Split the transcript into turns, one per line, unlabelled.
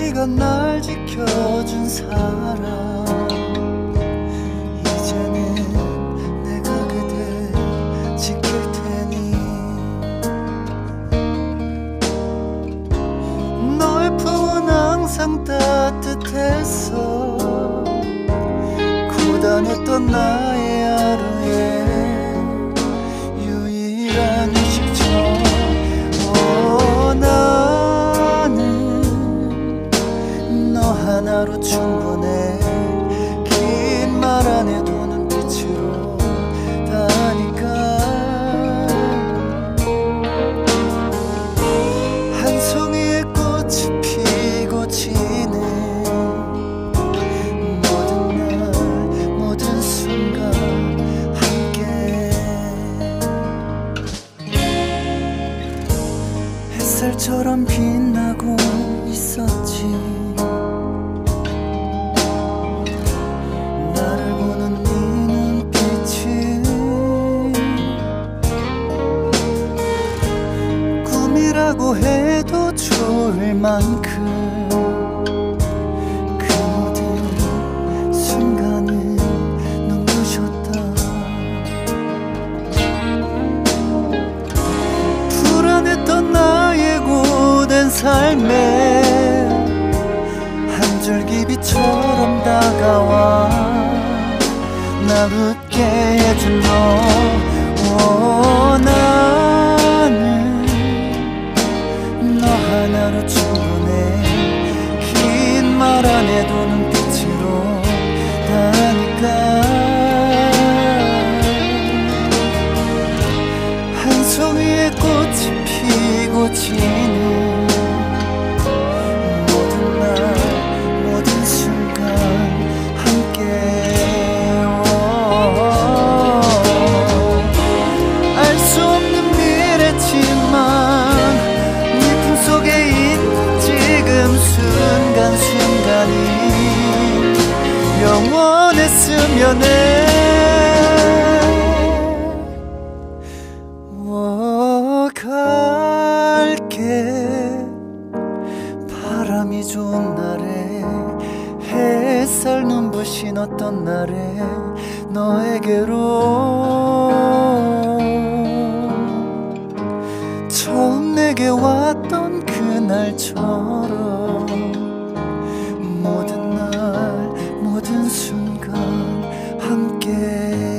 시간 날 지켜준 사람. 이제는 내가 그대 지킬 테니. 너의 품은 항상 따뜻했어 고단했던 나의 햇살처럼 빛나고 있었지. 보는 네 눈빛이 꿈이라고 해도 좋을 만큼 삶에 한 줄기 빛처럼 다가와 날 웃게 해준 너 영원했으면 해워 갈게. 바람이 좋은 날에 햇살 눈부신 어떤 날에 너에게로 처음 내게 왔던 그날처럼 again.